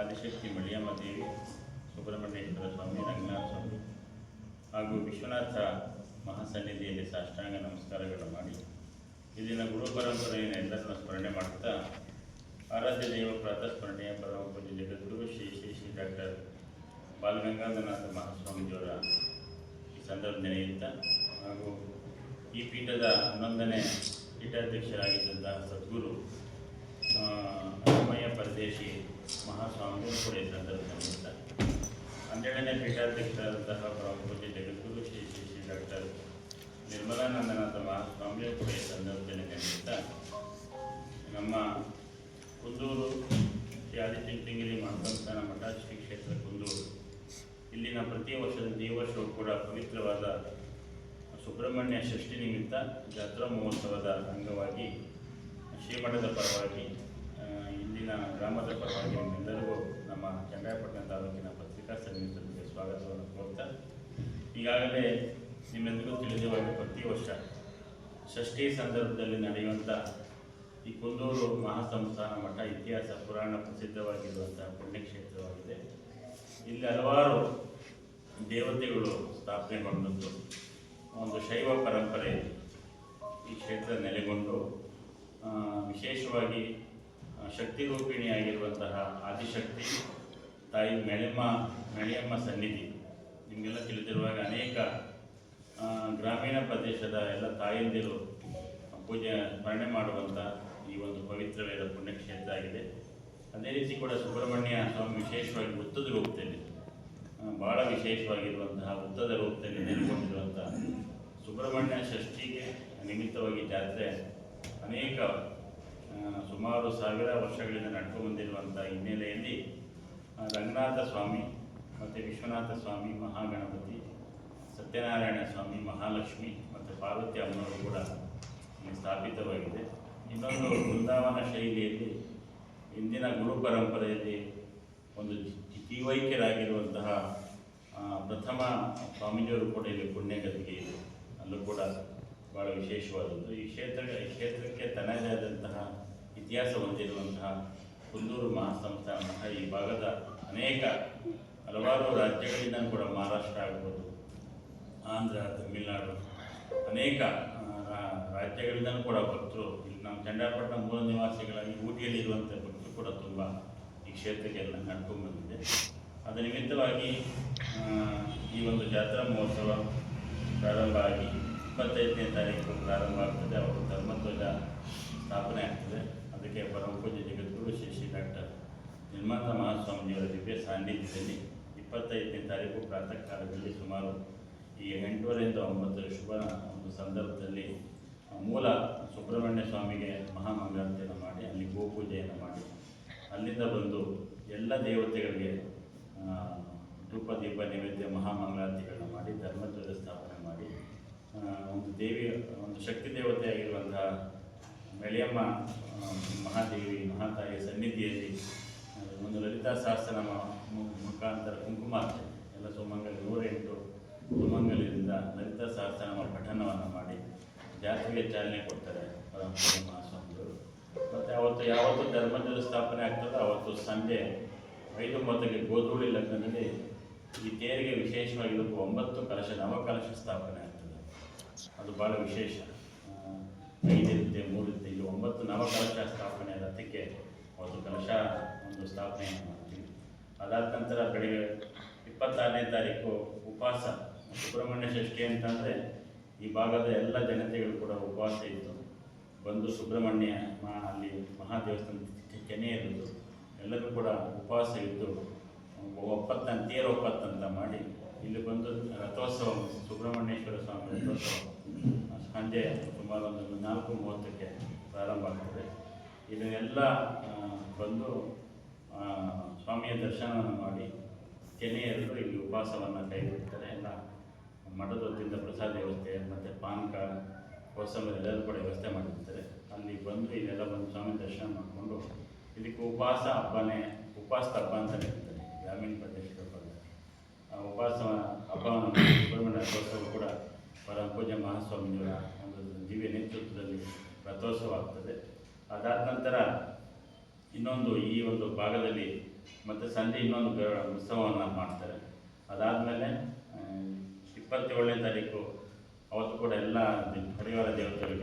ಆದಿಶಕ್ತಿ ಮಳಿಯಮ್ಮ ದೇವಿ ಸುಬ್ರಹ್ಮಣ್ಯೇಶ್ವರ ಸ್ವಾಮಿ, ರಂಗನಾಥ ಸ್ವಾಮಿ ಹಾಗೂ ವಿಶ್ವನಾಥ ಮಹಾಸನ್ನಿಧಿಯಲ್ಲಿ ಸಾಷ್ಟಾಂಗ ನಮಸ್ಕಾರಗಳು ಮಾಡಿ. ಇಲ್ಲಿನ ಗುರು ಪರಂಪರೆಯನ್ನು ಎಲ್ಲರನ್ನು ಸ್ಮರಣೆ ಮಾಡುತ್ತಾ, ಆರಾಧ್ಯ ದೇವ ಪ್ರಾತಃ ಸ್ಮರಣೆಯ ಪರಮ ಗುರು ಶ್ರೀ ಶ್ರೀ ಶ್ರೀ ಡಾಕ್ಟರ್ ಬಾಲಗಂಗಾಧರನಾಥ ಮಹಾಸ್ವಾಮೀಜಿಯವರ ಈ ಸಂದರ್ಭ ಹಾಗೂ ಈ ಪೀಠದ ಹನ್ನೊಂದನೇ ಪೀಠಾಧ್ಯಕ್ಷರಾಗಿದ್ದಂತಹ ಸದ್ಗುರು ಅಮ್ಮಯ್ಯ ಪರದೇಶಿ ಮಹಾಸ್ವಾಮಿಗಳು ಕೂಡ ಈ ಹನ್ನೆರಡನೇ ಪೀಠಾಧ್ಯಕ್ಷರಾದಂತಹ ಪರಮ ಪೂಜ್ಯ ಜಗದ್ಗುರು ಶ್ರೀ ಶ್ರೀ ಶ್ರೀ ಡಾಕ್ಟರ್ ನಿರ್ಮಲಾನಂದನಾಥ ಮಹಾಸ್ವಾಮಿಗಳು ಕೂಡ ಈ ಸಂದರ್ಭದಲ್ಲಿ ಖಂಡಿತ ನಮ್ಮ ಕುಂದೂರು ಶ್ರೀ ಆದಿಚುಂಚನಗಿರಿ ಮಹಾಸಂಸ್ಥಾನ ಮಠ ಶ್ರೀ ಕ್ಷೇತ್ರ ಕುಂದೂರು, ಇಲ್ಲಿನ ಪ್ರತಿ ವರ್ಷದ ಈ ವರ್ಷವೂ ಕೂಡ ಪವಿತ್ರವಾದ ಸುಬ್ರಹ್ಮಣ್ಯ ಷಷ್ಠಿ ನಿಮಿತ್ತ ಜಾತ್ರಾ ಮಹೋತ್ಸವದ ಅಂಗವಾಗಿ ಶ್ರೀಮಠದ ಪರವಾಗಿ ಚನ್ನರಾಯಪಟ್ಟಣ ತಾಲೂಕಿನ ಪತ್ರಿಕಾ ಸನ್ನಿಹಿತರಿಗೆ ಸ್ವಾಗತವನ್ನು ಕೋರ್ತಾ ಈಗಾಗಲೇ ನಿಮ್ಮೆಲ್ಲರಿಗೂ ತಿಳಿದಿರುವಾಗ ಪ್ರತಿ ವರ್ಷ ಷಷ್ಠಿ ಸಂದರ್ಭದಲ್ಲಿ ನಡೆಯುವಂಥ ಈ ಕುಂದೂರು ಮಹಾಸಂಸ್ಥಾನ ಮಠ ಇತಿಹಾಸ ಪುರಾಣ ಪ್ರಸಿದ್ಧವಾಗಿರುವಂಥ ಪುಣ್ಯಕ್ಷೇತ್ರವಾಗಿದೆ ಇಲ್ಲಿ ಹಲವಾರು ದೇವತೆಗಳು ಸ್ಥಾಪನೆಗೊಂಡದ್ದು ಒಂದು ಶೈವ ಪರಂಪರೆ ಈ ಕ್ಷೇತ್ರ ನೆಲೆಗೊಂಡು ವಿಶೇಷವಾಗಿ ಶಕ್ತಿ ರೂಪಿಣಿಯಾಗಿರುವಂತಹ ಆದಿಶಕ್ತಿ ತಾಯಿ ಮೆಳೆಮ್ಮ, ಮೆಳೆಯಮ್ಮ ಸನ್ನಿಧಿ. ನಿಮಗೆಲ್ಲ ತಿಳಿದಿರುವಾಗ ಅನೇಕ ಗ್ರಾಮೀಣ ಪ್ರದೇಶದ ಎಲ್ಲ ತಾಯಂದಿರು ಪೂಜೆ, ಸ್ಮರಣೆ ಮಾಡುವಂಥ ಈ ಒಂದು ಪವಿತ್ರವಾದ ಪುಣ್ಯಕ್ಷೇತ್ರ ಆಗಿದೆ. ಅದೇ ರೀತಿ ಕೂಡ ಸುಬ್ರಹ್ಮಣ್ಯ ಸ್ವಾಮಿ ವಿಶೇಷವಾಗಿ ವೃತ್ತದ ರೂಪದಲ್ಲಿ ಬಹಳ ವಿಶೇಷವಾಗಿರುವಂತಹ ವೃತ್ತದ ರೂಪದಲ್ಲಿ ನೆಲೆಗೊಂಡಿರುವಂಥ ಸುಬ್ರಹ್ಮಣ್ಯ ಷಷ್ಠಿಗೆ ನಿಮಿತ್ತವಾಗಿ ಜಾತ್ರೆ ಅನೇಕ ಸುಮಾರು ಸಾವಿರ ವರ್ಷಗಳಿಂದ ನಡ್ಕೊಂಡು ಬಂದಿರುವಂಥ ಹಿನ್ನೆಲೆಯಲ್ಲಿ ರಂಗನಾಥ ಸ್ವಾಮಿ ಮತ್ತು ವಿಶ್ವನಾಥ ಸ್ವಾಮಿ ಮಹಾಗಣಪತಿ, ಸತ್ಯನಾರಾಯಣ ಸ್ವಾಮಿ ಮಹಾಲಕ್ಷ್ಮಿ ಮತ್ತು ಪಾರ್ವತಿ ಅಮ್ಮನವರು ಕೂಡ ಸ್ಥಾಪಿತವಾಗಿದೆ. ಇನ್ನೊಂದು ಬೃಂದಾವನ ಶೈಲಿಯಲ್ಲಿ ಇಂದಿನ ಗುರು ಪರಂಪರೆಯಲ್ಲಿ ಒಂದು ಜಿತಿವೈಕ್ಯರಾಗಿರುವಂತಹ ಪ್ರಥಮ ಸ್ವಾಮೀಜಿಯವರು ಕೂಡ ಇಲ್ಲಿ ಪುಣ್ಯಗತಿಗೆ ಇದೆ. ಅಲ್ಲೂ ಕೂಡ ಭಾಳ ವಿಶೇಷವಾದದ್ದು. ಈ ಕ್ಷೇತ್ರ, ಈ ಕ್ಷೇತ್ರಕ್ಕೆ ತನ್ನದೇ ಆದಂತಹ ಇತಿಹಾಸ ಹೊಂದಿರುವಂತಹ ಕುಂದೂರು ಮಹಾಸಂಸ್ಥಾನ ಈ ಭಾಗದ ಅನೇಕ ಹಲವಾರು ರಾಜ್ಯಗಳಿಂದ ಕೂಡ ಮಹಾರಾಷ್ಟ್ರ ಆಗ್ಬೋದು, ಆಂಧ್ರ, ತಮಿಳುನಾಡು ಅನೇಕ ರಾಜ್ಯಗಳಿಂದ ಕೂಡ ಭಕ್ತರು ಇಲ್ಲಿ ನಮ್ಮ ಚಂಡಾಪಟ್ಟಣ ಮೂಲ ನಿವಾಸಿಗಳಾಗಿ ಊಟಿಯಲ್ಲಿರುವಂಥ ಭಕ್ತರು ಕೂಡ ತುಂಬ ಈ ಕ್ಷೇತ್ರಕ್ಕೆ ಎಲ್ಲ ನಡ್ಕೊಂಡು ಬಂದಿದೆ ಅದರ ನಿಮಿತ್ತವಾಗಿ ಈ ಒಂದು ಜಾತ್ರಾ ಮಹೋತ್ಸವ ಪ್ರಾರಂಭ ಆಗಿ ಇಪ್ಪತ್ತೈದನೇ ತಾರೀಕು ಪ್ರಾರಂಭ ಆಗ್ತದೆ. ಅವರು ಧರ್ಮಧ್ವಜ ಸ್ಥಾಪನೆ ಆಗ್ತದೆ. ಅದಕ್ಕೆ ಪರಮ ಪೂಜ್ಯ ಜಗದ್ಗುರು ಶ್ರೀ ಶ್ರೀ ಡಾಕ್ಟರ್ ನಿರ್ಮಾತ ಮಹಾಸ್ವಾಮಿಯವರ ದಿವ್ಯ ಸಾನ್ನಿಧ್ಯದಲ್ಲಿ ಇಪ್ಪತ್ತೈದನೇ ತಾರೀಕು ಪ್ರಾತಃ ಕಾಲದಲ್ಲಿ ಸುಮಾರು ಈ ಎಂಟೂವರೆಯಿಂದ ಒಂಬತ್ತರ ಶುಭ ಒಂದು ಸಂದರ್ಭದಲ್ಲಿ ಮೂಲ ಸುಬ್ರಹ್ಮಣ್ಯ ಸ್ವಾಮಿಗೆ ಮಹಾಮಂಗಳಾರತಿಯನ್ನು ಮಾಡಿ, ಅಲ್ಲಿ ಗೋಪೂಜೆಯನ್ನು ಮಾಡಿ. ಅಲ್ಲಿಂದ ಬಂದು ಎಲ್ಲ ದೇವತೆಗಳಿಗೆ ಧೂಪ, ದೀಪ, ನೈವೇದ್ಯ, ಮಹಾಮಂಗಳಾರತಿಗಳನ್ನ ಮಾಡಿ ಧರ್ಮಧ್ವಜ ಸ್ಥಾಪನೆ ಮಾಡಿ ಒಂದು ದೇವಿ, ಒಂದು ಶಕ್ತಿ ದೇವತೆಯಾಗಿರುವಂತಹ ಮೆಳಿಯಮ್ಮ ಮಹಾದೇವಿ, ಮಹಾತಾಯಿಯ ಸನ್ನಿಧಿಯಲ್ಲಿ ಒಂದು ಲಲಿತಾ ಸಹಸ್ರನಾಮ ಮುಖಾಂತರ ಕುಂಕುಮಾರ್ಚನೆ ಎಲ್ಲ ಸುಮಂಗಲಿ ನೂರೆಂಟು ಸೋಮಂಗಲಿಯಿಂದ ಲಲಿತಾ ಸಹಸ್ರನಾಮ ಪಠಣವನ್ನು ಮಾಡಿ ಜಾತ್ರೆಗೆ ಚಾಲನೆ ಕೊಡ್ತಾರೆ ಮಹಾಸ್ವಾಮಿಗಳು ಮತ್ತು ಅವತ್ತು ಯಾವತ್ತು ಧರ್ಮದಲ್ಲಿ ಸ್ಥಾಪನೆ ಆಗ್ತದೋ ಅವತ್ತು ಸಂಜೆ ಐದು ಒಂಬತ್ತಕ್ಕೆ ಗೋಧೂಳಿ ಲಗ್ನದಲ್ಲಿ ಈ ತೇರಿಗೆ ವಿಶೇಷವಾಗಿರುವ ಒಂಬತ್ತು ಕಲಶ ನವಕಲಶ ಸ್ಥಾಪನೆ ಆಗ್ತದೆ. ಅದು ಭಾಳ ವಿಶೇಷ. ಐದಿರುತ್ತೆ ಮೂರಿರುತ್ತೆ ಇಲ್ಲಿ ಒಂಬತ್ತು ನವಕಲಶ ಸ್ಥಾಪನೆ ರಥಕ್ಕೆ ಅವತ್ತು ಕಲಶ ಒಂದು ಸ್ಥಾಪನೆಯನ್ನು ಮಾಡ್ತೀವಿ. ಅದಾದ ನಂತರ ಬೆಳಿಗ್ಗೆ ಇಪ್ಪತ್ತಾರನೇ ತಾರೀಕು ಉಪವಾಸ ಸುಬ್ರಹ್ಮಣ್ಯ ಷಷ್ಠಿ ಅಂತಂದರೆ ಈ ಭಾಗದ ಎಲ್ಲ ಜನತೆಗಳು ಕೂಡ ಉಪವಾಸ ಇತ್ತು ಬಂದು ಸುಬ್ರಹ್ಮಣ್ಯ ಮಾ, ಅಲ್ಲಿ ಮಹಾದೇವಸ್ಥಾನ ಕೆನೆ ಇರೋದು, ಎಲ್ಲರೂ ಕೂಡ ಉಪವಾಸ ಇದ್ದು ಒಪ್ಪತ್ತನ ತೇರು ಒಪ್ಪತ್ತಂತ ಮಾಡಿ ಇಲ್ಲಿ ಬಂದು ರಥೋತ್ಸವ, ಸುಬ್ರಹ್ಮಣ್ಯೇಶ್ವರ ಸ್ವಾಮಿ ರಥೋತ್ಸವ. ಸಂಜೆ ಸುಮಾರು ಒಂದು ನಾಲ್ಕು ಮೂವತ್ತಕ್ಕೆ ಪ್ರಾರಂಭ ಆಗ್ತದೆ. ಇದನ್ನೆಲ್ಲ ಬಂದು ಸ್ವಾಮಿಯ ದರ್ಶನವನ್ನು ಮಾಡಿ ಕೆನೆಯಲ್ಲೂ ಇಲ್ಲಿ ಉಪವಾಸವನ್ನು ಕೈಗೊಳ್ತಾರೆ. ಎಲ್ಲ ಮಠದ ವತಿಯಿಂದ ಪ್ರಸಾದ ವ್ಯವಸ್ಥೆ, ಮತ್ತು ಪಾನಕ ಕೋಸಂಬರಿ ಎಲ್ಲರೂ ಕೂಡ ವ್ಯವಸ್ಥೆ ಮಾಡಿರ್ತಾರೆ. ಅಲ್ಲಿ ಬಂದು ಇಲ್ಲೆಲ್ಲ ಬಂದು ಸ್ವಾಮಿ ದರ್ಶನ ಮಾಡಿಕೊಂಡು ಇದಕ್ಕೆ ಉಪವಾಸ ಹಬ್ಬನೇ ಉಪವಾಸ ಹಬ್ಬ ಅಂತ ಹೇಳ್ತಾರೆ. ಗ್ರಾಮೀಣ ಪ್ರದೇಶದ ಆ ಉಪವಾಸ ಹಬ್ಬವನ್ನು ಸುಬ್ರಹ್ಮಣ್ಯ ಕೂಡ ಪರಮ ಪೂಜ್ಯ ಮಹಾಸ್ವಾಮಿಯವರ ಒಂದು ದಿವ್ಯ ನೇತೃತ್ವದಲ್ಲಿ ರಥೋತ್ಸವ ಆಗ್ತದೆ. ಅದಾದ ನಂತರ ಇನ್ನೊಂದು ಈ ಒಂದು ಭಾಗದಲ್ಲಿ ಮತ್ತು ಸಂಜೆ ಇನ್ನೊಂದು ಉತ್ಸವವನ್ನು ಮಾಡ್ತಾರೆ. ಅದಾದಮೇಲೆ ಇಪ್ಪತ್ತೇಳನೇ ತಾರೀಕು, ಅವತ್ತು ಕೂಡ ಎಲ್ಲ ಪರಿವಾರ ದೇವತೆಗಳಿಗೆ